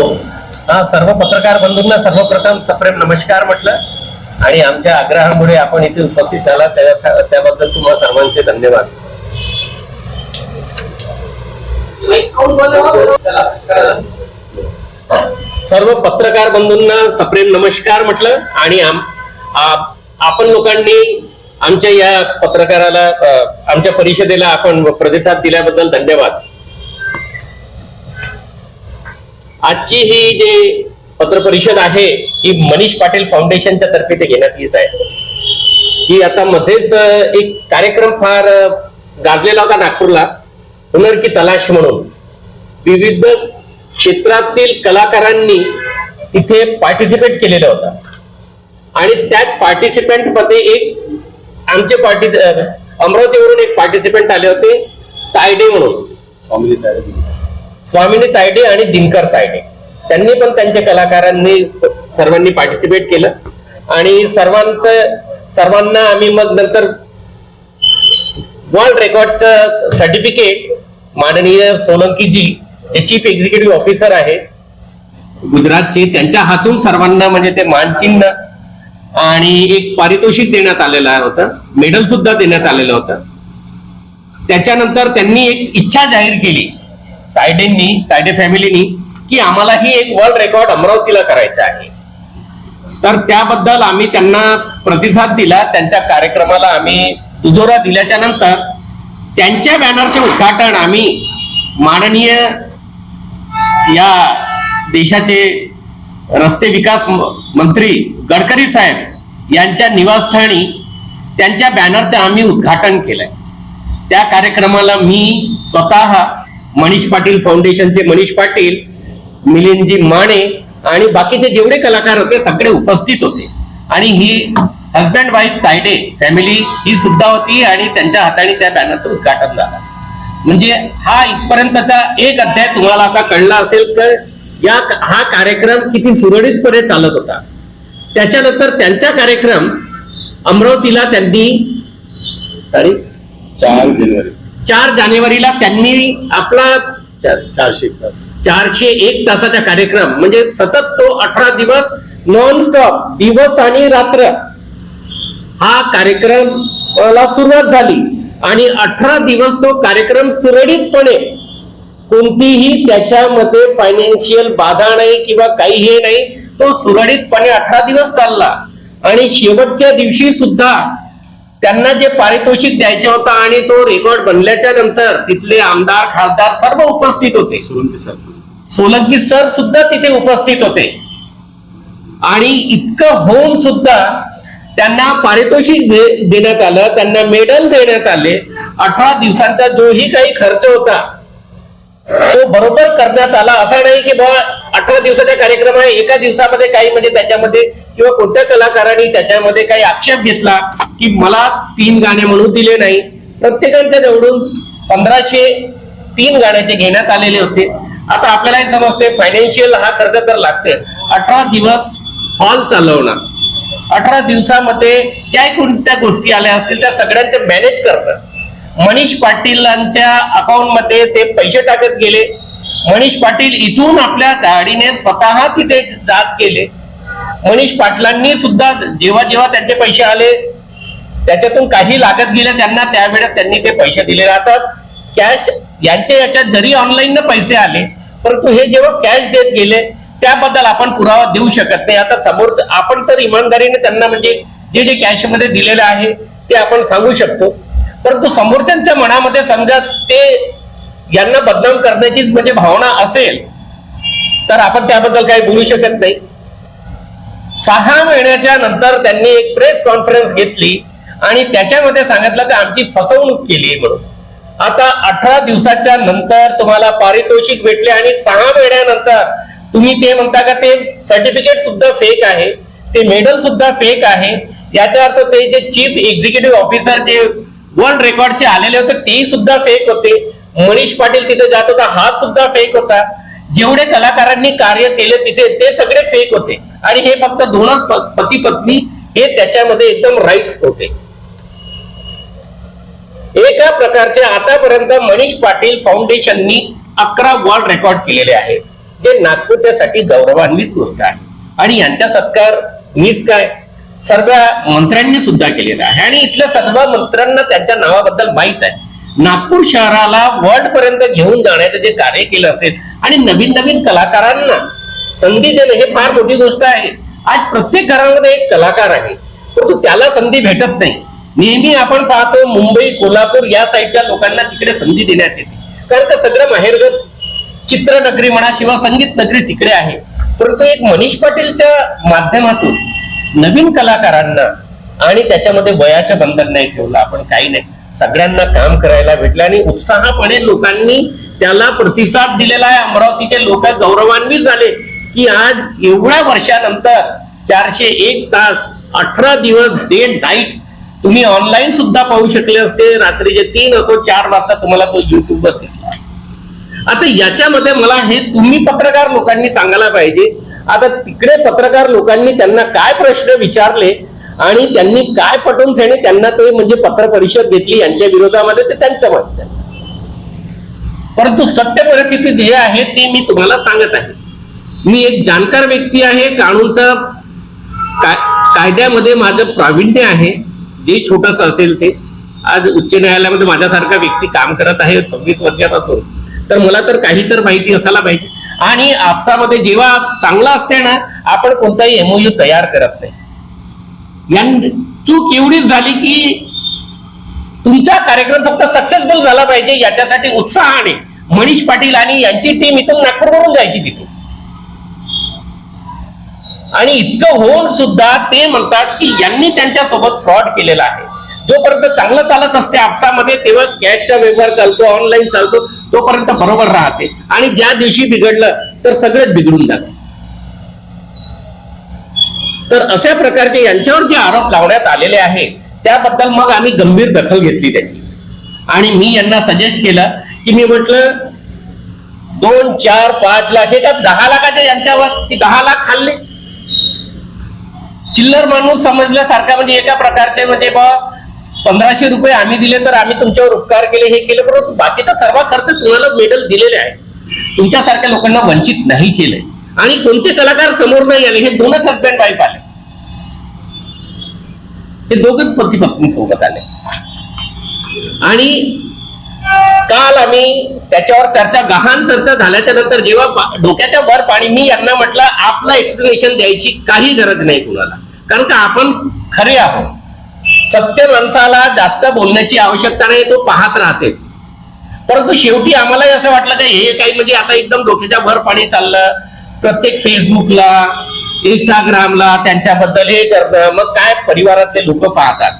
हो. हा, सर्व पत्रकार बंधूंना सर्वप्रथम सप्रेम नमस्कार म्हटलं. आणि आमच्या आग्रहामुळे आपण इथे उपस्थित झाला त्याबद्दल तुम्हाला सर्वांचे धन्यवाद. सर्व पत्रकार बंधूंना सप्रेम नमस्कार म्हटलं. आणि आपण लोकांनी आमच्या या पत्रकाराला आमच्या परिषदेला आपण प्रतिसाद दिल्याबद्दल धन्यवाद. आजची ही जे पत्रपरिषद आहे ही मनीष पाटील फाउंडेशनच्या तर्फे ते घेण्यात येत आहे. ही आता मध्येच एक कार्यक्रम फार गाजलेला होता नागपूरला हुनर की तलाश म्हणून. विविध क्षेत्रातील कलाकारांनी तिथे पार्टिसिपेट केलेलं होतं. आणि त्यात पार्टिसिपेंटमध्ये एक आमचे पार्टी अमरावतीवरून एक पार्टिसिपेंट आले होते तायडे म्हणून. स्वामिनी तायडे आणि दिनकर तायडे. त्यांनी पण त्यांच्या कलाकारांनी सर्वांनी पार्टिसिपेट केलं. आणि सर्वांत सर्वांना आम्ही मग नंतर वर्ल्ड रेकॉर्डचं सर्टिफिकेट माननीय सोलंकीजी हे चीफ एक्झिक्युटिव्ह ऑफिसर आहे. गुजरातचे त्यांच्या हातून सर्वांना म्हणजे ते मानचिन्ह आणि एक पारितोषिक देण्यात आलेलं होतं. मेडल सुद्धा देण्यात आलेलं होतं. त्याच्यानंतर त्यांनी एक इच्छा जाहीर केली. तायडेंनी तायडे फॅमिलीनी की आम्हालाही एक वर्ल्ड रेकॉर्ड अमरावतीला करायचा आहे. तर त्याबद्दल आम्ही त्यांना प्रतिसाद दिला त्यांच्या कार्यक्रमाला आम्ही दुजोरा दिल्याच्या नंतर त्यांच्या बॅनरचे उद्घाटन आम्ही माननीय या देशाचे रस्ते विकास मंत्री गडकरी साहेब यांच्या निवासस्थानी त्यांच्या बॅनरचं आम्ही उद्घाटन केलंय. त्या कार्यक्रमाला मी स्वतः मनीष पाटील फाउंडेशनचे मनीष पाटील मिलिंदजी माने आणि बाकीचे जेवढे कलाकार होते सगळे उपस्थित होते. आणि ही हजबंड वाईफ तायडे फॅमिली ही सुद्धा होती आणि त्यांच्या हाताने त्या बॅनरचं उद्घाटन झालं. म्हणजे हा इथपर्यंतचा एक अध्याय तुम्हाला आता कळला असेल तर या हा कार्यक्रम किती सुरळीतपणे चालत होता. त्याच्यानंतर त्यांचा कार्यक्रम अमरावतीला त्यांनी तारीख चार जानेवारी. चार जानेवारीला त्यांनी आपला चार- चारशे तास. चारशे एक तासाचा कार्यक्रम म्हणजे सतत तो अठरा दिवस नॉन स्टॉप दिवस आणि रात्र हा कार्यक्रम सुरुवात झाली. आणि अठरा दिवस तो कार्यक्रम सुरळीतपणे कोणतीही त्याच्यामध्ये फायनान्शियल बाधा नाही किंवा काही हे नाही तो सुरळीतपणे अठरा दिवस चालला. आणि शेवटच्या दिवशी सुद्धा त्यांना जे पारितोषिक द्यायचे होता आणि तो रेकॉर्ड बनल्याच्या नंतर तिथले आमदार खासदार सर्व उपस्थित होते. सोळंकी सर. सोलंकी सर सुद्धा तिथे उपस्थित होते. आणि इतकं होऊन सुद्धा त्यांना पारितोषिक दे- देण्यात आलं त्यांना मेडल देण्यात आले. अठरा दिवसांचा जोही काही खर्च होता तो बरोबर करण्यात आला. असा नाही की बा अठरा दिवसाचा कार्यक्रम आहे एका दिवसामध्ये काही म्हणजे त्याच्यामध्ये किंवा कोणत्या कलाकारांनी त्याच्यामध्ये काही आक्षेप घेतला. की मला तीन गाणे म्हणून दिले नाही. प्रत्येकांच्या जवळून पंधराशे तीन गाण्याचे घेण्यात आलेले होते. आता आपल्याला हे समजते फायनान्शियल हा खर्च तर लागते अठरा दिवस हॉल चालवणं अठरा दिवसामध्ये काय कोणत्या गोष्टी आल्या असतील त्या सगळ्यांचे मॅनेज करणं मनीष पाटीलांच्या अकाउंटमध्ये ते पैसे टाकत गेले. मनीष पाटील इथून आपल्या गाडीने स्वतः तिथे जात गेले. मनीष पाटलांनी सुद्धा जेव्हा जेव्हा त्यांचे पैसे आले त्याच्यातून काही लागत गेल्या त्यांना त्यावेळेस त्यांनी ते पैसे दिले जातात कॅश यांच्या याच्यात जरी ऑनलाईन पैसे आले परंतु हे जेव्हा कॅश देत गेले त्याबद्दल आपण पुरावा देऊ शकत नाही. आता समोर आपण तर इमानदारीने त्यांना म्हणजे जे जे कॅशमध्ये दिलेलं आहे ते आपण सांगू शकतो. परंतु समोरच्यांच्या मनामध्ये समजा ते यांना बदनाम करण्याचीच म्हणजे भावना असेल तर आपण त्याबद्दल काही बोलू शकत नाही. सहा महिन्याच्या नंतर त्यांनी एक प्रेस कॉन्फरन्स घेतली. आणि त्याच्यामध्ये सांगितलं की आमची फसवणूक केली म्हणून. आता अठरा दिवसाच्या नंतर तुम्हाला पारितोषिक भेटले आणि सहा महिन्यानंतर तुम्ही ते म्हणता का ते सर्टिफिकेट सुद्धा फेक आहे ते मेडल सुद्धा फेक आहे. याचा अर्थ ते जे चीफ एक्झिक्युटिव्ह ऑफिसर जे वर्ल्ड रेकॉर्डचे आलेले होते ते सुद्धा फेक होते. मनीष पाटील तिथे जात होता हा सुद्धा फेक होता. जेवढे कलाकारांनी कार्य केले तिथे ते सगळे फेक होते. आणि हे फक्त दोनच पती पत्नी हे त्याच्यामध्ये एकदम राईट होते. एका प्रकारचे आतापर्यंत मनीष पाटील फाउंडेशननी अकरा वर्ल्ड रेकॉर्ड केलेले आहेत. जे नागपूरच्यासाठी गौरवान्वित गोष्ट आहे. आणि यांचा सत्कार मीच काय? सर्व मंत्र्यांनी सुद्धा केलेला आहे. आणि इथल्या सर्व मंत्र्यांना त्यांच्या नावाबद्दल माहीत आहे. नागपूर शहराला वर्ल्ड पर्यंत घेऊन जाण्याचं जे कार्य केलं असेल आणि नवीन नवीन कलाकारांना संधी देणं हे फार मोठी गोष्ट आहे. आज प्रत्येक घरामध्ये एक कलाकार आहे. परंतु त्याला संधी भेटत नाही. नेहमी आपण पाहतो मुंबई कोल्हापूर या साईडच्या लोकांना तिकडे संधी देण्यात येते. कारण का सगळं माहेरगत चित्रनगरी म्हणा किंवा संगीत नगरी तिकडे आहे. परंतु एक मनीष पाटीलच्या माध्यमातून नवीन कलाकारांना आणि त्याच्यामध्ये वयाचं बंधन नाही ठेवलं आपण काही नाही. सगळ्यांना काम करायला भेटलं आणि उत्साहापणे लोकांनी त्याला प्रतिसाद दिलेला आहे. अमरावतीचे लोक गौरवान्वित झाले की आज एवढ्या वर्षानंतर चारशे एक तास अठरा दिवस डे नाईट तुम्ही ऑनलाईन सुद्धा पाहू शकले असते. रात्रीचे तीन असो चार वाजता तुम्हाला तो युट्यूबवर दिसला. आता याच्यामध्ये मला हे तुम्ही पत्रकार लोकांनी सांगायला पाहिजे. आता तिकडे पत्रकार लोकांनी त्यांना काय प्रश्न विचारले आणि त्यांनी काय पटवून सैने त्यांना ते म्हणजे पत्र परिषद घेतली यांच्या विरोधामध्ये ते त्यांचं मत परंतु सत्य परिस्थिती जे आहे ते मी तुम्हाला सांगत आहे. मी एक जाणकार व्यक्ती आहे कानूनचा काय कायद्यामध्ये माझं प्रावीण्य आहे. जे छोटस असेल ते. आज उच्च न्यायालयामध्ये माझ्यासारखा व्यक्ती काम करत आहे सव्वीस वर्षापासून तर मला तर काही तर माहिती असायला पाहिजे. आणि आपसामध्ये जेव्हा चांगला असते ना आपण कोणताही एमओयू तयार करत नाही. यां चूक एवढीच झाली की तुमचा कार्यक्रम फक्त सक्सेसफुल झाला पाहिजे याच्यासाठी उत्साहाने मनीष पाटील आणि यांची टीम इथून नागपूरवरून जायची तिथे आणि इतकं होऊन सुद्धा ते म्हणतात की यांनी त्यांच्यासोबत फ्रॉड केलेला आहे. जोपर्यंत चांगलं चालत असते आपसामध्ये तेव्हा कॅशचा व्यवहार चालतो ऑनलाईन चालतो तोपर्यंत बरोबर राहते. आणि ज्या दिवशी बिघडलं तर सगळेच बिघडून जाते. तर अशा प्रकारचे यांच्यावर जे आरोप लावण्यात आलेले आहे त्याबद्दल मग आम्ही गंभीर दखल घेतली त्याची. आणि मी यांना सजेस्ट केलं की मी म्हटलं दोन चार पाच लाख हे का दहा लाखाच्या यांच्यावर ती दहा लाख खाल्ले. चिल्लर माणूस समजल्यासारखा म्हणजे एका प्रकारचे म्हणजे बा पंधराशे रुपये आम्ही दिले तर आम्ही तुमच्यावर उपकार केले हे केले परंतु बाकीचा सर्व खर्च तुम्हाला मेडल दिलेले आहे तुमच्यासारख्या लोकांना वंचित नाही केले आणि कोणते कलाकार समोर नाही आले हे दोनच हजबंड वाईफ आले. हे दोघच पती पत्नी सोबत आले. आणि काल आम्ही त्याच्यावर चर्चा गहाण चर्चा झाल्याच्यानंतर जेव्हा डोक्याच्या वर पाणी मी यांना म्हटलं आपलं एक्सप्लेनेशन द्यायची काही गरज नाही कुणाला. कारण का आपण खरे आहोत. सत्य माणसाला जास्त बोलण्याची आवश्यकता नाही तो पाहत राहते. परंतु शेवटी आम्हालाही असं वाटलं की हे काही म्हणजे आता एकदम डोक्याच्या वर पाणी चाललं. प्रत्येक फेसबुकला इंस्टाग्रामला त्यांच्याबद्दल हे करतं मग काय परिवारातले लोक पाहतात.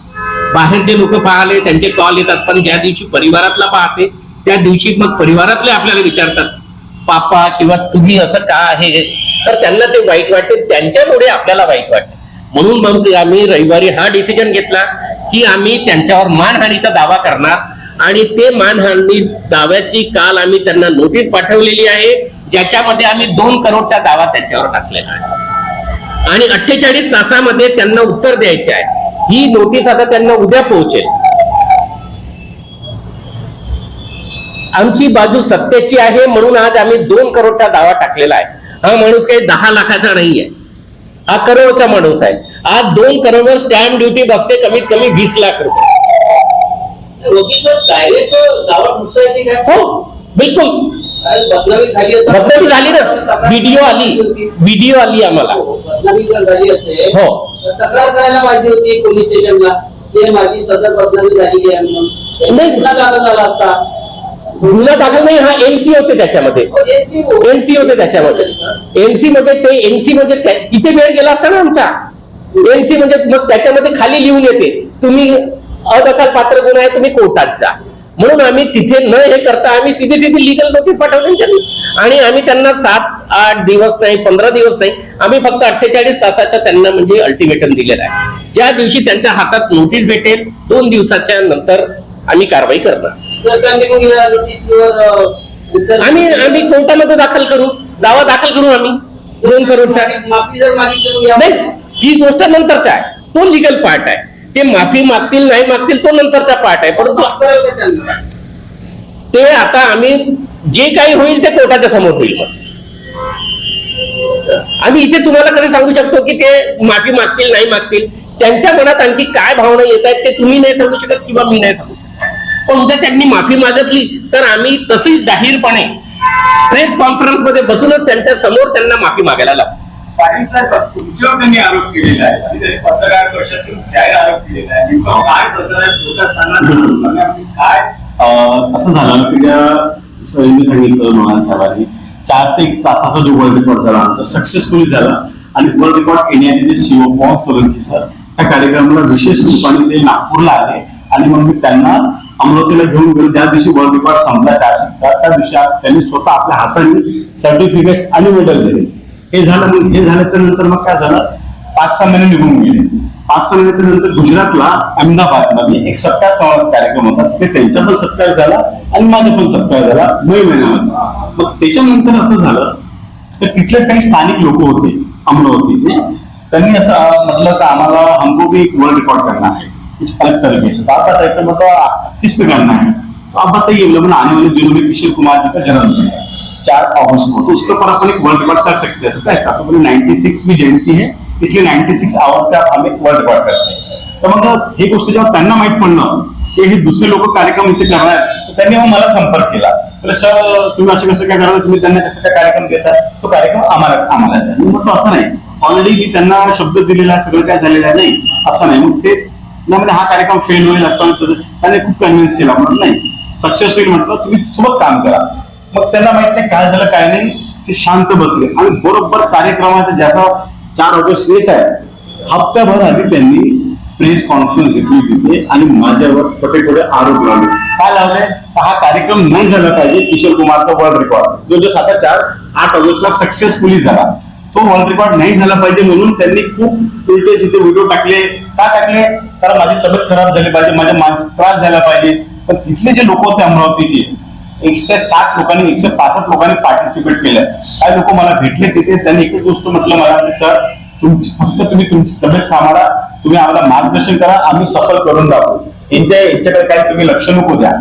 बाहेरचे लोक पाहले त्यांचे कॉल येतात पण ज्या दिवशी परिवारातला पाहते त्या दिवशी मग परिवारातले आपल्याला विचारतात पापा किंवा तुम्ही असं का आहे? तर त्यांना ते वाईट वाटते त्यांच्यामुळे आपल्याला वाईट वाटते. म्हणून मग आम्ही रविवारी हा डिसिजन घेतला की आम्ही त्यांच्यावर मानहानीचा दावा करणार. आणि ते मानहानी दाव्याची काल आम्ही त्यांना नोटीस पाठवलेली आहे ज्याच्यामध्ये आम्ही दोन करोडचा दावा त्यांच्यावर टाकलेला आहे. आणि अठ्ठेचाळीस तासामध्ये त्यांना उत्तर द्यायचे आहे. ही नोटीस आता त्यांना उद्या पोहोचेल. आमची बाजू सत्तेची आहे म्हणून आज आम्ही दोन करोडचा दावा टाकलेला आहे. हा माणूस काही दहा लाखाचा नाहीये. हा करोडचा माणूस आहे. आज दोन करोडवर स्टॅम्प ड्युटी बसते कमीत कमी वीस लाख रुपये. हो बिलकुल. बदनामी झाली झाली ना. व्हिडिओ आली. व्हिडिओ आली आम्हाला. हो, झाली हो. तक्रार करायला पाहिजे होती पोलीस स्टेशनला. माझी सदर बदनामी झालेली आहे म्हणून. नाही. गुन्हा दाखल नाही हा एमसी होते त्याच्यामध्ये. एनसी एमसी होते त्याच्यामध्ये. एमसी मध्ये ते एमसी मध्ये त्या- तिथे वेळ गेला असता ना आमचा. एमसी म्हणजे मग त्याच्यामध्ये खाली लिहून येते. तुम्ही अदखल पात्र गुन्हा आहे तुम्ही कोर्टात जा. म्हणून आम्ही तिथे न हे करता आम्ही सीधी सीधी लिगल नोटीस पाठवली त्यांनी. आणि आम्ही त्यांना सात आठ दिवस नाही पंधरा दिवस नाही आम्ही फक्त अठ्ठेचाळीस तासाचा त्यांना म्हणजे अल्टिमेटम दिलेला आहे. ज्या दिवशी त्यांच्या हातात नोटीस भेटेल दोन दिवसाच्या नंतर आम्ही कारवाई करणार. आम्ही आम्ही कोर्टामध्ये दाखल करू. दावा दाखल करू आम्ही. दोन करोडचा माफी जर नाही ही गोष्ट नंतरचा आहे तो लिगल पार्ट आहे. ते माफी मागतील नाही मागतील तो नंतरचा पार्ट आहे. परंतु ते आता आम्ही जे काही होईल ते कोर्टाच्या समोर होईल. मग आम्ही इथे तुम्हाला कधी सांगू शकतो की ते माफी मागतील नाही मागतील? त्यांच्या मनात आणखी काय भावना येत आहेत ते तुम्ही नाही सांगू शकत किंवा मी नाही सांगू उद्या त्यांनी माफी मागितली तर आम्ही तशीच जाहीरपणे प्रेस कॉन्फरन्समध्ये बसूनच त्यांच्यासमोर त्यांना माफी मागायला लागतो पाटील साहेब तुमच्यावर त्यांनी आरोप केलेला आहे. आणि त्यांनी पत्रकार परिषदेतून जाहीर आरोप केलेला आहे. नेमकं काय प्रकार आहे दोघा सांगा काय? अं, असं झालं की त्या सांगितलं साहेबांनी चार ते एक तासाचा जो वर्ल्ड रेकॉर्ड झाला तो सक्सेसफुली झाला. आणि वर्ल्ड रेकॉर्ड येण्याचे जे सीओ पवन सोलंकी सर त्या कार्यक्रमाला विशेष रूपाने ते नागपूरला आले. आणि मग मी त्यांना अमरावतीला घेऊन गेलो. ज्या दिवशी वर्ल्ड रेकॉर्ड संपला चारशे त्या दिवशी त्यांनी स्वतः आपल्या हाताने सर्टिफिकेट आणि मेडल दिले. हे झालं मग हे झाल्याच्यानंतर मग काय झालं? पाच सहा महिने निघून गेले. पाच सहा महिन्याच्या नंतर गुजरातला अहमदाबादमध्ये एक सत्कार समाज कार्यक्रम होता. तिथे त्यांचा पण सत्कार झाला आणि माझा पण सत्कार झाला मे महिन्यामध्ये. मग त्याच्यानंतर असं झालं तर तिथले काही स्थानिक लोक होते अमरावतीचे. त्यांनी असं म्हटलं तर आम्हाला हमको भी एक वर्ल्ड रेकॉर्ड करणार आहे कुछ अलग तरीके से। तो आपका कार्यक्रम होता किस पे करना है? तो आप बताइए लोग आने वाले दिनों में किशोर कुमार जी का जन्मदिन है। चार अगस्त को तो उसके ऊपर अपन एक वर्ल्ड रिकॉर्ड कर सकते हैं। तो कैसा तो बोले 96 भी जयंती है, इसलिए 96 आवर्स का हम एक वर्ल्ड रिकॉर्ड करते हैं। तर मग ही गोष्ट जेव्हा त्यांना माहित पडलं की हे दुसरे लोक कार्यक्रम इथे करणार तर त्यांनी मग मला संपर्क केला. बोले सर, तुम्ही असं कसं काय करणार? तुम्ही त्यांना कसं काय कार्यक्रम देता? तो कार्यक्रम आम्हाला आम्हाला द्या. मी असं नाही. ऑलरेडी मी त्यांना शब्द दिलेला, सगळं काय झालेलं नाही. असं नाही. मग ते नाही म्हणजे हा कार्यक्रम फेल होईल असं त्याने खूप कन्व्हिन्स केला. म्हणून नाही सक्सेस होईल म्हटलं तुम्ही सोबत काम करा. मग त्यांना माहीत नाही काय झालं काय नाही ते शांत बसले. आणि बरोबर कार्यक्रमाचा ज्याचा चार ऑगस्ट येत आहे हप्त्याभर आधी त्यांनी प्रेस कॉन्फरन्स घेतली तिथे आणि माझ्यावर छोटे छोटे आरोप लावले. काय लावले? हा कार्यक्रम नाही झाला पाहिजे किशोर कुमारचा वर्ल्ड रेकॉर्ड जो जो आता चार आठ ऑगस्टला सक्सेसफुली झाला. तो वर्ल्ड रेकॉर्ड नाही झाला पाहिजे म्हणून त्यांनी खूप उलटे सिद्धे व्हिडिओ टाकले. का टाकले? कारण माझी तब्येत खराब झाली पाहिजे माझ्या मानसिक त्रास झाला पाहिजे. पण तिथले जे लोक होते अमरावतीचे एकशे साठ लोकांनी एकशे पासष्ट लोकांनी पार्टिसिपेट केलं. काय लोक मला भेटले तिथे त्यांनी एकच गोष्ट म्हटलं मला की सर तुमची फक्त तुम्ही तुमची तब्येत सांभाळा तुम्ही आम्हाला मार्गदर्शन करा आम्ही सफल करून दाखवू यांच्या यांच्याकडे काही तुम्ही लक्ष नको द्या.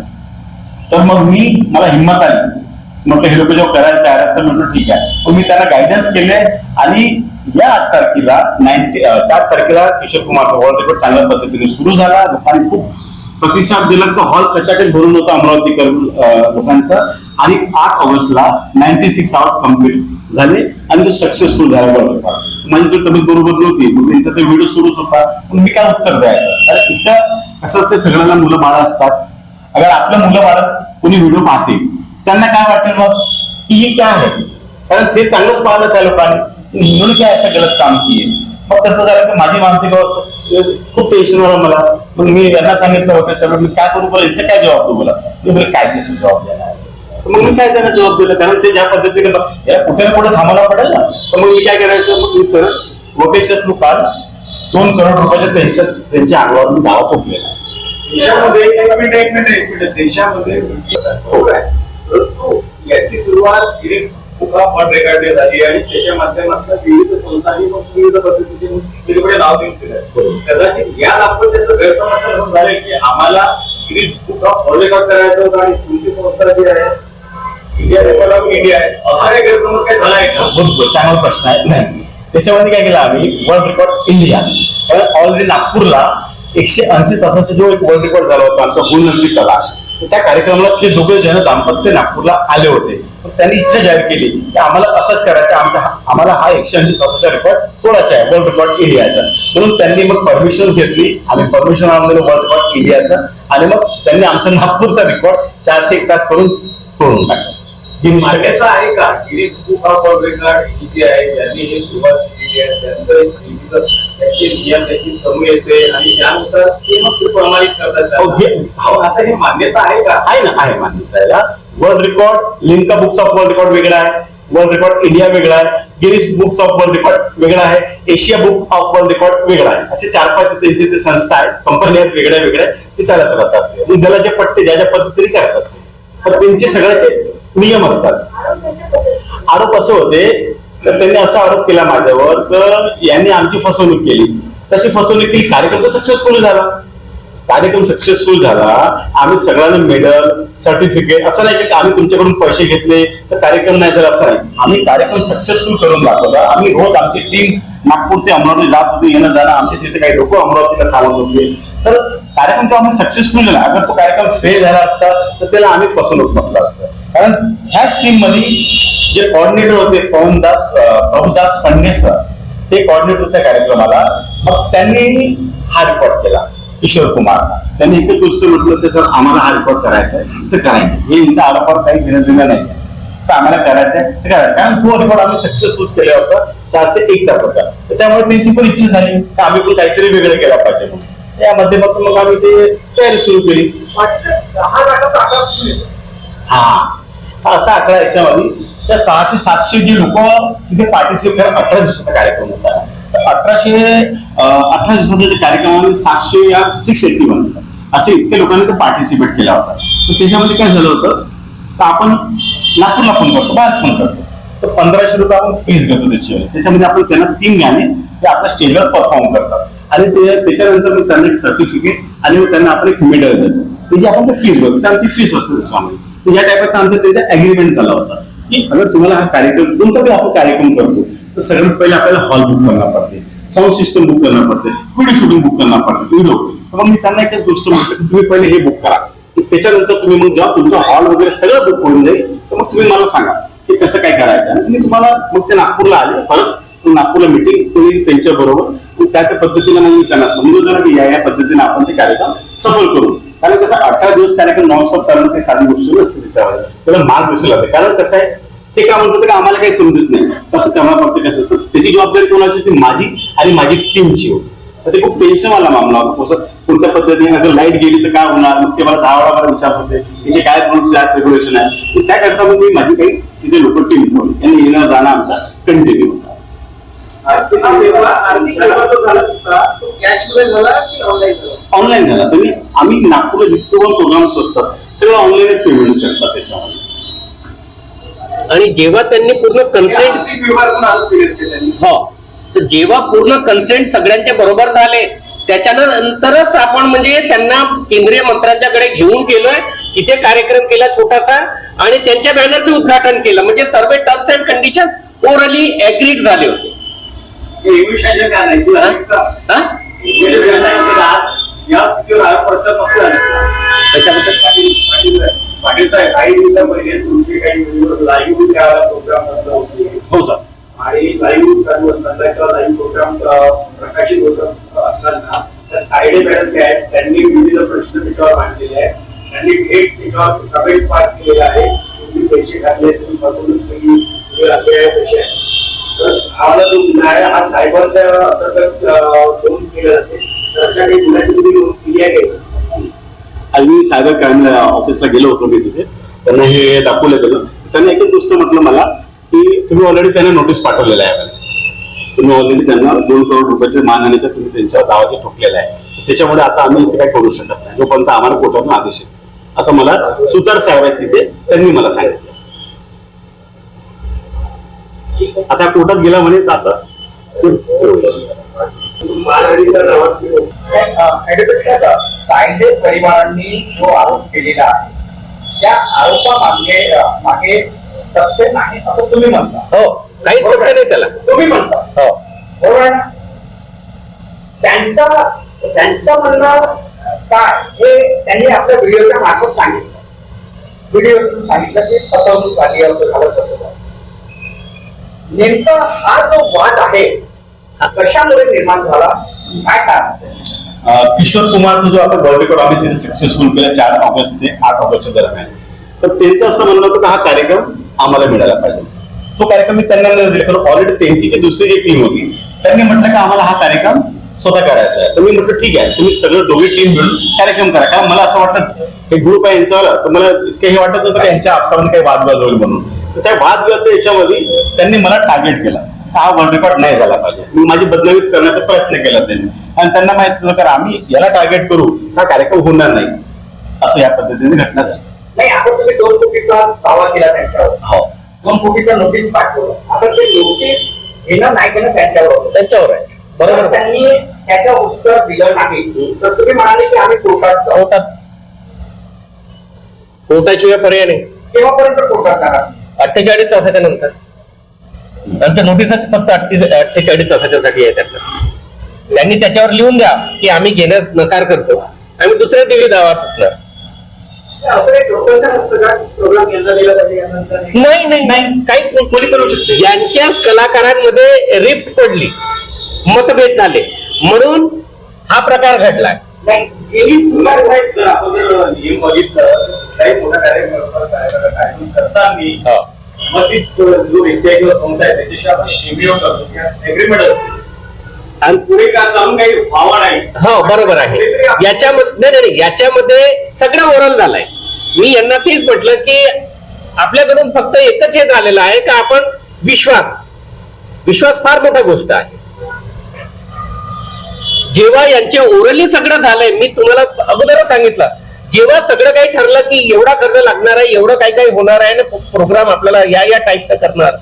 तर मग मी मला हिंमत आली. म्हटलं हे लोक जेव्हा करायला तयार आहेत तर म्हटलं ठीक आहे. मग मी त्यांना गायडन्स केले आणि या आठ तारखेला नाईन्टी चार तारखेला किशोर कुमारचा वर्ल्ड रेकॉर्ड चांगल्या पद्धतीने सुरू झाला. लोकांनी खूप प्रतिसाद दिला. तो हॉल कचाटेत भरून होता अमरावतीकर लोकांचा. आणि आठ ऑगस्टला नाईन्टी सिक्स आवर्स कंप्लीट झाले आणि तो सक्सेसफुल झाला वर्ल्ड रेकॉर्ड माझी जर तब्येत बरोबर नव्हती मग त्यांचा ते व्हिडिओ सुरूच होता. मग मी काय उत्तर द्यायचं? कारण इथं कसं असते सगळ्यांना मुलं बाळं असतात. अगर आपलं मुलं बाळत कोणी व्हिडिओ पाहते त्यांना काय वाटेल मग? की हे काय आहे कारण ते चांगलंच पाहिलं त्या लोकांनी. म्हणून काय असं गलत काम केले मग कसं झालं की माझी मानसिक अवस्था खूप टेन्शन आलं मला. मग मी यांना सांगितलं होतं सगळं मी काय करू बरं इथं काय जॉब तू मला? मी बोले कायदेशीर जॉब देणार? मग मी काय त्यांना जबाब दिला? कारण ते ज्या पद्धतीने या कुठे ना कुठे थांबायला पडेल ना. तर मग मी काय करायचं? मग मी सर वकेलच्या थ्रू काल दोन करोड रुपयाच्या त्यांच्या त्यांच्या अंगावर मी दावा ठोकलेला देशामध्ये एक देशामध्ये हो काय याची सुरुवात बुक ऑफ वर्ल्ड रेकॉर्ड झाली आणि त्याच्या माध्यमातून विविध संस्थांनी विविध पद्धतीचे वेगवेगळे नाव देऊन दिलं कदाचित या गैरसमज असं झालं की आम्हाला Guinness book of world record करायचं होतं आणि तुमची संस्था जी आहे इंडिया रेकॉर्ड ऑफ इंडिया आहे. असा काही गैरसमज काय झाला आहे का? चांगला प्रश्न आहे. नाही. त्याच्यामध्ये काय केलं आम्ही? वर्ल्ड रेकॉर्ड इंडिया कारण ऑलरेडी नागपूरला एकशे ऐंशी तासाचा जो एक वर्ल्ड रेकॉर्ड झाला होता आमचा गुणनंदी तलाश. तर त्या कार्यक्रमाला ते दोघे जण दाम्पत्य नागपूरला आले होते. त्यांनी इच्छा जाहीर केली की आम्हाला असंच करायचं आमच्या आम्हाला हा एकशे ऐंशी तासाचा रेकॉर्ड तोडायचा आहे? वर्ल्ड रेकॉर्ड इंडियाचा म्हणून त्यांनी मग परमिशन घेतली आम्ही परमिशन आणलेलं वर्ल्ड रेकॉर्ड इंडियाचा आणि मग त्यांनी आमचा नागपूरचा रेकॉर्ड चारशे एक तास करून तोडून टाकला. ही मान्यता आहे का? Guinness book of world record आहे ज्यांनी हे सुरुवात केली आहे. त्यांचं नियम येते आणि त्यानुसार ते मग ते प्रमाणित करतात. हो, आता हे मान्यता आहे का? आहे ना आहे मान्यता world record Limca books of world record वेगळा आहे. वर्ल्ड रेकॉर्ड इंडिया वेगळा आहे. Guinness books of world record वेगळा आहे. Asia book of world record वेगळा आहे. असे चार पाच त्यांचे ते संस्था आहेत. कंपनी आहेत वेगळ्या वेगळ्या ते चालत राहतात. ज्याला जे पट्टे ज्या ज्या पद्धतीने करतात. तर त्यांचे सगळ्याचे नियम असतात. आरोप असे होते तर त्यांनी असा आरोप केला माझ्यावर तर यांनी आमची फसवणूक केली. तशी फसवणूक केली कार्यक्रम तर सक्सेसफुल झाला. कार्यक्रम सक्सेसफुल झाला आम्ही सगळ्यांना मेडल सर्टिफिकेट असं नाही की आम्ही तुमच्याकडून पैसे घेतले तर कार्यक्रम नाही तर असं नाही. आम्ही कार्यक्रम सक्सेसफुल करून दाखवला. आम्ही रोज आमची टीम नागपूर ते अमरावती जात होती येणं जाणं आमच्या तिथे काही लोक अमरावतीला थांबत होते. तर कार्यक्रम तो आम्ही सक्सेसफुल झाला अगर तो कार्यक्रम फेल झाला असता तर त्याला आम्ही फसवणूक म्हटलं असतं. कारण ह्याच टीममध्ये जे कॉर्डिनेटर होते पवनदास पवनदास प्रभुदास सर ते कॉर्डिनेटर होते कार्यक्रमाला. मग त्यांनी हा रेकॉर्ड केला किशोर कुमार. त्यांनी एकच गोष्ट म्हटलं ते सर आम्हाला हा रेकॉर्ड करायचा आहे तर करायचं हे यांचा आरोपावर काही घेणं देणं नाही. तर आम्हाला करायचं आहे तर करायचं कारण तो रिकॉर्ड आम्ही सक्सेसफुल केला होता चारशे एक तासाचा तर त्यामुळे त्यांची पण इच्छा झाली तर आम्ही पण काहीतरी वेगळं केला पाहिजे म्हणून. या माध्यमातून मग आम्ही ते तयारी सुरू केली? हा. हा असा आकडा याच्यामध्ये. त्या सहाशे सातशे जे लोक तिथे पार्टिसिपेट करा अठरा दिवसाचा कार्यक्रम होता. तर अठराशे अठरा दिवसाच्या जे कार्यक्रमामध्ये सातशे या सिक्स एट्टी वन असे इतके लोकांनी तो पार्टिसिपेट केला होता. तर त्याच्यामध्ये काय झालं होतं? तर आपण नागपूरला पण करतो बाहेर पण करतो. तर पंधराशे रुपये आपण फीस घेतो त्याची त्याच्यामध्ये आपण त्यांना तीन गाणे ते आपल्या स्टेजवर परफॉर्म करतात. आणि ते त्याच्यानंतर मग त्यांना एक सर्टिफिकेट आणि मग त्यांना आपण एक मेडल देतो त्याची आपण फीस बघतो तर आमची फीस असते स्वामी तर या टाईपचा आमचा त्याचा अग्रीमेंट झाला होता. की अगर तुम्हाला हा कार्यक्रम कोणता बी आपण कार्यक्रम करतो. तर सगळ्यात पहिले आपल्याला हॉल बुक करणार पडते. साऊंड सिस्टम बुक करणार पडते. व्हिडिओ शूटिंग बुक करणार पडते. व्हिडिओ तर मग मी त्यांना एकच गोष्ट म्हटलं की तुम्ही पहिले हे बुक करा. त्याच्यानंतर तुम्ही मग जेव्हा तुमचा हॉल वगैरे सगळं बुक होऊन जाईल तर मग तुम्ही मला सांगा की कसं काय करायचं. आणि मी तुम्हाला मग ते नागपूरला आले. परत नागपूरला मिटिंग तुम्ही त्यांच्या बरोबर त्या त्या पद्धतीने मग मी त्यांना समजून दिलं की या या पद्धतीने आपण ते कार्यक्रम सफल करू. कारण कसं अठरा दिवस कार्यक्रम नॉनस्टॉप चालणं काही साधी गोष्ट नसते त्याच्यावर. त्याला मार्ग दिसू लागते. कारण कसं आहे ते काय म्हणतात का आम्हाला काही समजत नाही. कसं त्यांना फक्त कसं त्याची जबाबदारी कोणाची ती माझी आणि माझी टीमची होती. तर ते खूप टेन्शन वाला मामला होता. कसं कोणत्या पद्धतीने अगर लाइट गेली तर काय होणार? मग ते मला दहा वेळा मला विचार होते याचे काय रूल्स आहेत? रेग्युलेशन आहे तर त्याकरता मग मी माझी काही तिथे लोक टीम ठेवली आणि येणं जाणं आमचा कंटिन्यू होता. ऑनलाईन झाला. तुम्ही आम्ही नागपूरला जितके पण प्रोग्राम्स असतात सगळं ऑनलाईनच पेमेंट करतात त्याच्यामध्ये. आणि जेव्हा त्यांनी पूर्ण कन्सेंट हो. तर जेव्हा पूर्ण कन्सेंट सगळ्यांच्या बरोबर झाले त्याच्यानंतरच आपण म्हणजे त्यांना केंद्रीय मंत्र्यांच्याकडे घेऊन गेलोय इथे कार्यक्रम केला छोटासा आणि त्यांच्या बॅनरचं उद्घाटन केलं. म्हणजे सर्व terms and condition orally agreed झाले होते. शासन काय नाही तुला? हा? या स्थितीवर झाले. त्याच्याबद्दल पाटील साहेब काही दिवसापहिले तुमचे काही लाईव्ह त्या प्रोग्राम हो सर. आणि लाईव्ह चालू असताना किंवा लाईव्ह प्रोग्राम प्रकाशित होत असताना तर कायदे मॅडम आहेत, त्यांनी विविध प्रश्न त्याच्यावर मांडलेले आहेत. त्यांनी थेट त्याच्यावर कमेंट पास केलेला आहे. तुम्ही पैसे घातले तुम्ही फसवणूक केली असे आहे तसे आहे. तर जो गुन्हा आहे हा सायबरच्या अंतर्गत नोंद केला जाते तर अशा काही गुन्ह्याची तुम्ही नोंद केली आहे मी सायबर क्राईम ऑफिसला गेलो होतो मी तिथे. त्यांना हे दाखवलं गेलं त्यांनी एकच गोष्ट म्हटलं मला की तुम्ही ऑलरेडी त्यांना नोटीस पाठवलेलं आहे तुम्ही ऑलरेडी त्यांना दोन करोड रुपयाचे मानहानीचं तुम्ही त्यांच्या दावाचे ठोकलेलं आहे. त्याच्यामुळे आता आम्ही इथे काही करू शकत नाही. जोपर्यंत आम्हाला कोर्टातून आदेश येतो असं मला सुतार साहेब आहेत तिथे त्यांनी मला सांगितलं. आता कोर्टात गेला म्हणे आता ऍडव्होकेट कायदे परिवारांनी जो आरोप केलेला आहे त्या आरोपामागे मागे तथ्य नाही असं तुम्ही म्हणता. हो काहीच सत्य नाही त्याला. तुम्ही म्हणता. हो? त्यांचा त्यांचं म्हणणं काय? हे त्यांनी आपल्या व्हिडिओच्या मार्फत सांगितलं. व्हिडिओतून सांगितलं की फसवणूक झाली असं झालं तसं झालं. नेमका हा जो वाद आहे हा कशामुळे निर्माण झाला? काय कारण किशोर कुमारचा जो आता वर्ल्ड रेकॉर्ड आम्ही तिथे सक्सेसफुल केला चार ऑगस्ट ते आठ ऑगस्टच्या दरम्यान. तर त्यांचं असं म्हणणं होतं की हा कार्यक्रम आम्हाला मिळाला पाहिजे. तो कार्यक्रम मी त्यांना दिला कारण ऑलरेडी त्यांची जी दुसरी जी टीम होती त्यांनी म्हटलं की आम्हाला हा कार्यक्रम स्वतः करायचा आहे. तर मी म्हटलं ठीक आहे तुम्ही सगळं दोघी टीम मिळून कार्यक्रम करा. कारण मला असं वाटलं हे ग्रुप आहे यांचा तर मला इतकं हे वाटत होतं की यांच्या आपसामध्ये काही वाद होईल म्हणून. तर त्या वादविवादाच्या याच्यामध्ये त्यांनी मला टार्गेट केला. हा वर्ल्ड रेकॉर्ड नाही झाला पाहिजे. मी माझी बदनामी करण्याचा प्रयत्न केला त्यांनी. आणि त्यांना माहीत होतं की आम्ही याला टार्गेट करू. हा कार्यक्रम होणार नाही. असं या पद्धतीने घटना झाली. नाही आता तुम्ही दोन कोटीचा दावा केला त्यांच्यावर. हो. दोन कोटीचा नोटीस पाठवलं. आता ते नोटीस घेणं नाही घेणं त्यांच्यावर होतं. त्यांच्यावर आहे. बरोबर. त्यांनी त्याचं उत्तर दिलं नाही. तर तुम्ही म्हणाले की आम्ही कोर्टात कोर्टात. कोर्टाशिवाय पर्याय नाही. केव्हापर्यंत कोर्टात जाणार? अठ्ठेचाळीस तासाच्या नंतर. नंतर नोटीसच फक्त अठ्ठेचाळीस तासाच्यासाठी आहे त्यातलं. त्यांनी त्याच्यावर लिहून द्या की आम्ही घेण्यास नकार करतो. आम्ही दुसऱ्या दिवशी दावा फुटणार. नाही नाही नाही. काहीच नाही. कोणी करू शकते यांच्याच कलाकारांमध्ये रिफ्ट पडली. मतभेद झाले. म्हणून हा प्रकार घडलाय. नाही गेली कुमार साहेब जर आपण जर नियम बघितलं काही मोठा कार्यक्रम कार्यक्रम करताना. संबंधित जो व्यक्ती आहे किंवा संस्था आहे त्याच्याशी आपण एमबीओ करतो किंवा एग्रीमेंट असते. आणि पुढे का चालून काही व्हावा नाही. हो बरोबर आहे. याच्यामध्ये नाही, नाही नाही, याच्यामध्ये सगळं ओरल झालंय. मी यांना तेच म्हटलं की आपल्याकडून फक्त एकच हे झालेलं आहे का आपण विश्वास. विश्वास फार मोठा गोष्ट आहे. जेव्हा यांचे ओरली सगळं झालंय मी तुम्हाला अगोदरच सांगितलं. जेव्हा सगळं काही ठरलं की एवढा खर्च लागणार आहे एवढं काही काही होणार आहे ना प्रोग्राम आपल्याला या या टाईपचा करणार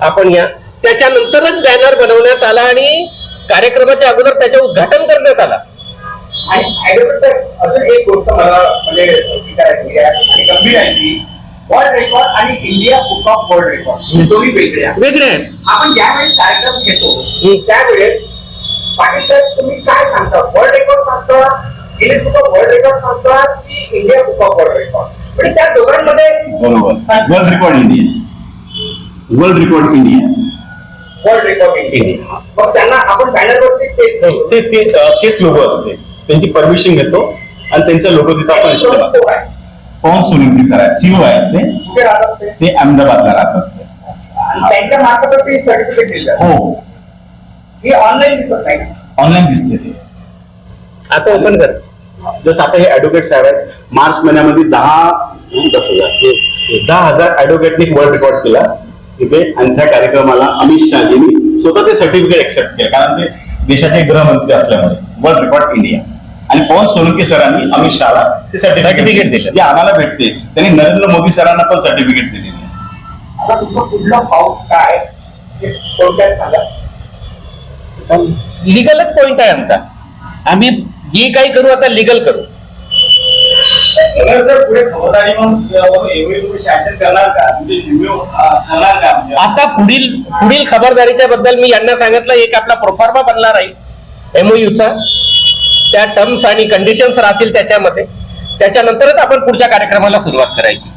आपण या. त्याच्यानंतरच बॅनर बनवण्यात आला आणि कार्यक्रमाच्या अगोदर त्याचे उद्घाटन करण्यात आला. अजून एक गोष्ट मला म्हणजे आणि गंभीर आहे की वर्ल्ड रेकॉर्ड आणि India book of world record दोन्ही वेगळे आहेत. वेगळे आपण ज्यावेळेस कार्यक्रम घेतो. त्यावेळेस पाटील साहेब तुम्ही काय सांगता? वर्ल्ड रेकॉर्ड सांगता Guinness book of world record सांगता की India book of world record म्हणजे त्या दोघांमध्ये बरोबर. World record India world record India world record India मग त्यांना आपण बॅनरवरती हो, ते ते केस लोगो असते. त्यांची परमिशन घेतो आणि त्यांचा लोगो तिथं आपण. पवन सोलंकी सर आहे? सीओ आहेत. ते. ते? अहमदाबादला राहतात त्यांच्या मार्फत ते सर्टिफिकेट दिलं हो. ही ऑनलाईन दिसत नाही? ऑनलाईन दिसते ते. आता ओपन कर. जसं आता हे ऍडव्होकेट साहेब आहेत मार्च महिन्यामध्ये दहा दस हजार. दहा हजार ऍडव्होकेटने वर्ल्ड रेकॉर्ड केला तिथे आणि त्या कार्यक्रमाला अमित शहाजींनी स्वतः ते सर्टिफिकेट एक्सेप्ट केलं. कारण ते देशाचे गृहमंत्री असल्यामुळे. वर्ल्ड रेकॉर्ड इंडिया आणि पवन सोलंकी सरांनी अमित शहाला ते सर्टिफिकेट दिले. जे आम्हाला भेटते. त्यांनी नरेंद्र मोदी सरांना पण सर्टिफिकेट दिलेले आहे. आता तुमचं पुढलं पाऊल काय ते थोडक्यात सांगा. लिगलच पॉइंट आहे आमचा. आम्ही जे काही करू आता लिगल करू. म्हणजे एमबीओ करणार का? आता पुढील पुढील खबरदारीच्या बद्दल मी यांना सांगितलं एक आपला प्रोफार्मा बनला राहील एमओयूचा त्या टर्म्स आणि कंडिशन्स राहतील त्याच्यामध्ये. त्याच्यानंतरच आपण पुढच्या कार्यक्रमाला सुरुवात करायची.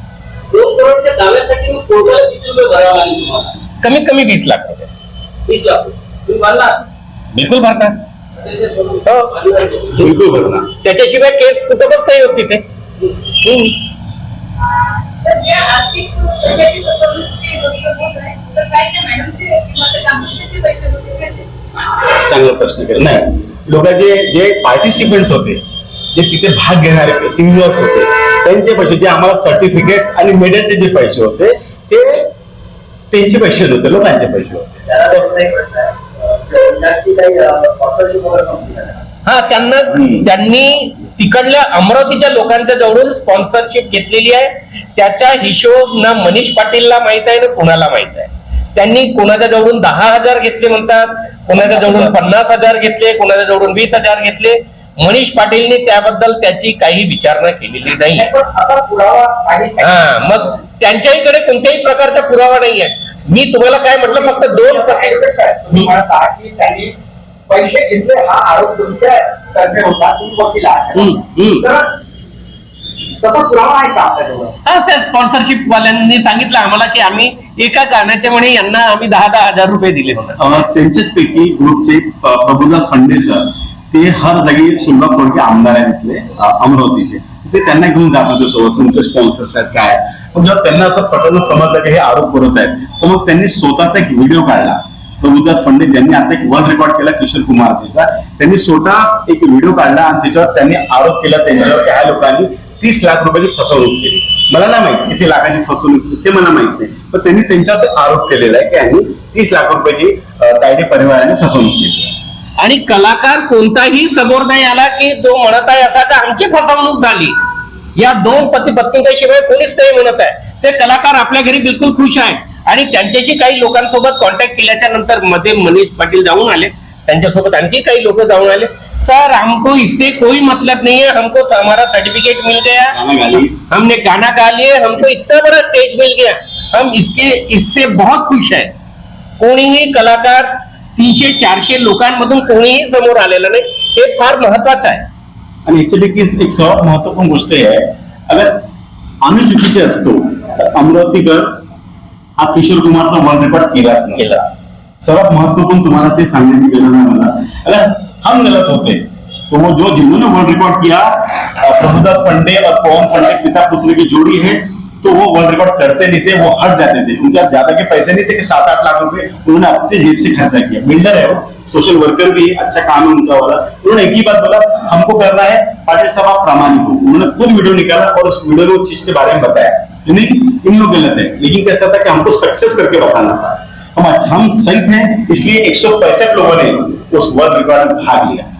कमीत कमी वीस लाख रुपये. वीस लाख बिलकुल भरणार. बिलकुल भरणार. त्याच्याशिवाय केस कुठंच नाही होत तिथे. हम्म. चांगला प्रश्न केला. नाही लोक जे जे होते जे तिथे भाग घेणारे सिंगर्स होते त्यांचे पैसे जे आम्हाला सर्टिफिकेट आणि मेडलचे जे पैसे होते ते त्यांचे पैसे होते लोकांचे पैसे होते. हा त्यांना. त्यांनी तिकडल्या अमरावतीच्या लोकांच्या जवळून स्पॉन्सरशिप घेतलेली आहे. त्याचा हिशोब ना मनीष पाटीलला माहीत आहे ना कुणाला माहीत आहे? त्यांनी कोणाच्या जवळून दहा हजार घेतले म्हणतात कोणाच्या जवळून पन्नास हजार घेतले कोणाच्या जवळून वीस हजार घेतले. मनीष पाटीलने त्याबद्दल त्याची काही विचारणा केलेली नाही? हा मग त्यांच्याकडे कोणत्याही प्रकारचा पुरावा नाही आहे. मी तुम्हाला काय म्हटलं फक्त दोन त्यांनी पैसे घेतले हा आरोप तुमच्या तर्फे होता तुम्ही वकील आहात. हा स्पॉन्सरशिप वाल्यांनी सांगितलं आम्हाला की आम्ही एका कारणाच्या म्हणे यांना आम्ही दहा दहा हजार रुपये दिले. त्यांच्याच पैकी ग्रुपचे प- प्रभुदास फंडे सर ते हर जागी कोळके आमदार आहेत तिथले अमरावतीचे. ते त्यांना घेऊन जात होते सोबत तुमचे स्पॉन्सर्स आहेत काय? पण जेव्हा त्यांना असं पटवलं समजलं की हे आरोप करत आहेत तर मग त्यांनी स्वतःचा एक व्हिडिओ काढला. प्रभुदास पंडित ज्यांनी आता एक वर्ल्ड रेकॉर्ड केला किशोर कुमारजीचा त्यांनी स्वतः एक व्हिडिओ काढला आणि त्याच्यावर त्यांनी आरोप केला त्यांच्यावर त्या लोकांनी तीस लाख रुपयाची फसवणूक केली. मला नाही माहीत किती लाखाची फसवणूक ते मला माहीत नाही. पण त्यांनी त्यांच्यावर आरोप केलेला आहे की यांनी तीस लाख रुपयाची अं, तायडे परिवाराने फसवणूक केली. आणि कलाकार कोणताही समोर नाही आला की जो म्हणत आहे असा का आमची फसवणूक झाली? या दोन पती पत्नीच्या शिवाय कोणीच नाही म्हणत आहे. ते कलाकार आपल्या घरी बिलकुल खुश आहेत. आणि त्यांच्याशी काही लोकांसोबत कॉन्टॅक्ट केल्याच्यानंतरमध्ये मनीष पाटील जाऊन आले. त्यांच्यासोबत आणखी काही लोक जाऊन आले. सर हमको इससे कोई मतलब नहीं है. हमको हमारा सर्टिफिकेट मिल गया. हमने गाना गा लिए. हमको इतना बड़ा स्टेज मिल गया. हम इसके इससे बहुत खुश है. कोणीही कलाकार तीनशे चारशे लोकांमधून कोणीही समोर आलेलं नाही. हे फार महत्वाचं आहे. आणि याच्यापैकी एक सर्वात महत्वपूर्ण गोष्ट है आहे. अगर आम्ही चुकीचे असतो तर अमरावतीकर हा किशोर कुमारचा वर्ल्ड रेकॉर्ड केलाच नसता सर्वात महत्वपूर्ण तुम्हारा ते सांगण्याची गरज आहे मला. अगर हम गलत होते तो वो जो जिन्होंने वर्ल्ड रिकॉर्ड किया प्रभुदास फंडे और पवन फंडे पिता पुत्र की जोड़ी है तो वो वर्ल्ड रिकॉर्ड करते नहीं थे, वो हट जाते थे। उनके ज़्यादा के पैसे नहीं थे कि सात आठ लाख रुपए। उन्होंने अपने जेब से खर्चा किया। बिल्डर है वो सोशल वर्कर भी अच्छा काम है उनका वाला। उन्होंने एक ही बात बोला, हमको करना है पाटिल साहब, आप प्रामाणिक हो। उन्होंने खुद वीडियो निकाला और उस वीडियो में उस चीज़ के बारे में बताया। नहीं इन लोग गलत है। लेकिन कैसा था कि हमको सक्सेस करके बताना था। हम अच्छा हम सही थे, इसलिए एक सौ पैंसठ लोगों ने उस वर्ल्ड रिकॉर्ड में भाग लिया।